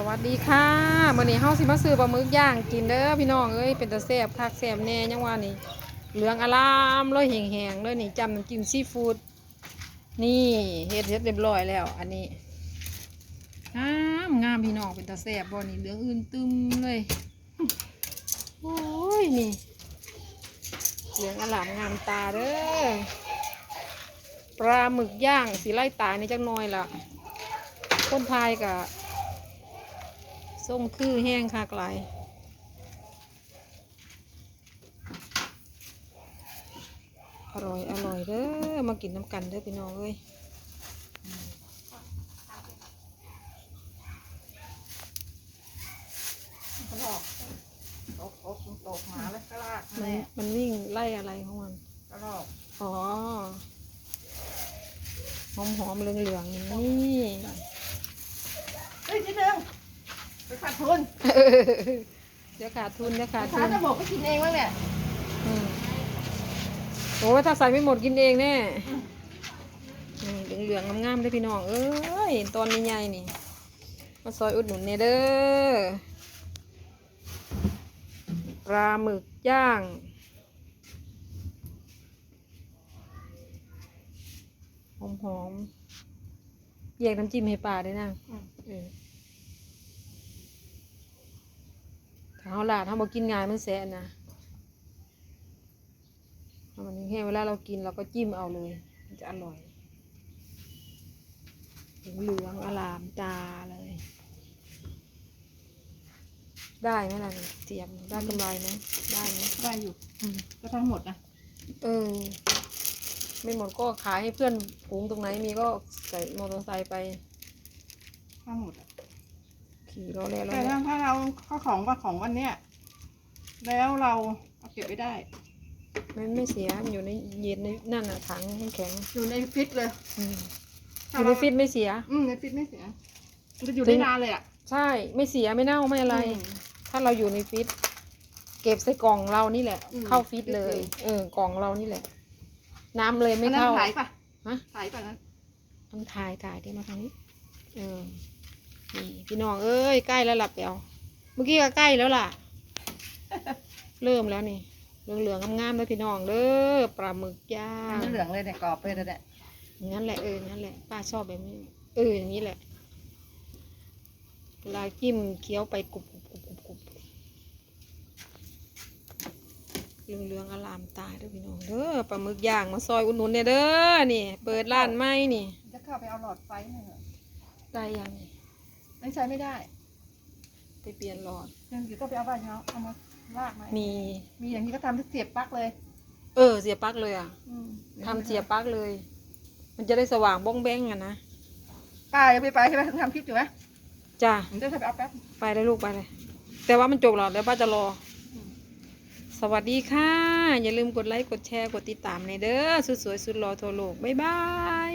สวัสดีค่ะมื้อนี้เฮาสิมาซื้อปลาหมึกย่างกินเด้อพี่น้องเอ้ยเป็นตาแซ่บคักแซ่บแน่ยังว่านี่เหลืองอลามเลยแห้งๆเลยนี่จำน้ำจิ้มซีฟู้ดนี่เฮ็ดเฮ็ดเรียบร้อยแล้ว อันนี้งามงามพี่น้องเป็นตาแซ่บบ่นี่เหลืองอื่นตึมเลยโอ้ยนี่เหลืองอลามงามตาเด้อปลาหมึกย่างสีไล่ตาในจักหน่อยล่ะคนไทยกับ ส้มคือแห้งคากหลายอร่อยอร่อยเด้อมากินน้ำกันเด้อพี่น้องเอ้ยกระรอกตกตกตกหมาแล้วกระลากมันแม่มันวิ่งไล่อะไรของมัน กระรอกอ๋อหอมหอมๆเหลืองเหลืองๆนี่ เฮ้ยนิดนึงไปขาดทุน เดี๋ยวขาดทุนเดี๋ยวขาดทุช้านจะบอกก็กินเองบ้างเนี่ยอืมโอ้ยถ้าใส่ไม่หมดกินเองแน่นี่เหลืองๆงามๆเลยพี่น้อง เอ้ยตอนใหญ่ๆนี่ มาซอยอุดหนุนเนเด้อ ปลาหมึกย่างหอมหอมๆแยกน้ำจิ้มให้ปลาด้วยนะเออถ้าเขา ลาดถ้าบอกกินง่ายมันแสนนะถ้ามันแห้งเวลาเรากินเราก็จิ้มเอาเลย มันจะอร่อยเหลืองอลามตาเลย ได้ไหมล่ะเทียมได้กำไรไหมได้ไหมได้อยู่อืมก็ทั้งหมดนะเออ ไม่หมดก็ขายให้เพื่อนฝูงตรงไหนมีก็ใส่มอเตอร์ไซค์ไปทั้งหมดอะ ขี่รถแล้วแต่ถ้าถ้าเราข้าวของว่าของวันเนี้ยแล้วเราเอาเก็บไว้ได้ไม่ไม่เสียมันอยู่ในเย็นในนั่นน่ะถังแข็งอยู่ในฟิตเลยๆอืมอยู่ในฟิตไม่เสีย อืมในฟิตไม่เสียมันจะอยู่ได้นานเลยอะใช่ไม่เสียไม่เน่าไม่อะไรอืมถ้าเราอยู่ในฟิตเก็บใส่กล่องเรานี่แหละ อืมเข้าฟิตเลย ฟิตเลย เออกล่องเรานี่แหละ น้ำเลยไม่อันนั้นเข้า ขายปะฮะ ขายปะนั้นต้องถ่ายถ่ายที่มาทางนี้เออ นี่พี่น้องเอ้ยใกล้แล้วหลับเปียวเมื่อกี้ก็ใกล้แล้วล่ะ เริ่มแล้วนี่เหลืองๆงามๆเลยพี่น้องเด้อปลาหมึกย่าอันงนี้เหลืองเลยเนี่ยกรอบเลยเนี่ยอย่างนั้นแหละเอออย่างนั้นแหละป้าชอบแบบนี้เอออย่างนี้แหละเวลาจิ้มเคี้ยวไปกรุบกรุบกรุบกรุบกรุบเหลืองๆอลามตาเด้อพี่น้องเด้อปลาหมึกย่างมาซอยอุ่นนุนเนี่ยเด้อนี่ เปิดร้านใหม่นี่ จะเข้าไปเอาหลอดไฟหน่อยเหรอได้ยังนี่ ไม่ใช้ไม่ได้ ไปเปลี่ยนหลอดยังอยู่ก็ไปเอาบ้านเขาเอามาลากมามี มีอย่างนี้ก็ทำเสียบปลั๊กเลย เออ เสียบปลั๊กเลยอะอืมทำเสียบปลั๊กเลย มันจะได้สว่างบ้องแบ้งอะนะป้ายังไม่ไปใช่ไหมทำคลิปอยู่ไหมจ้าผมจะไปเอาแป๊บ ไปเลยลูกไปเลย แต่ว่ามันจบแล้วเดี๋ยวป้าจะรออืมสวัสดีค่ะ อย่าลืมกดไลค์กดแชร์กดติดตามในเด้อสุดสวยสุดรอทั่วโลกบ๊ายบาย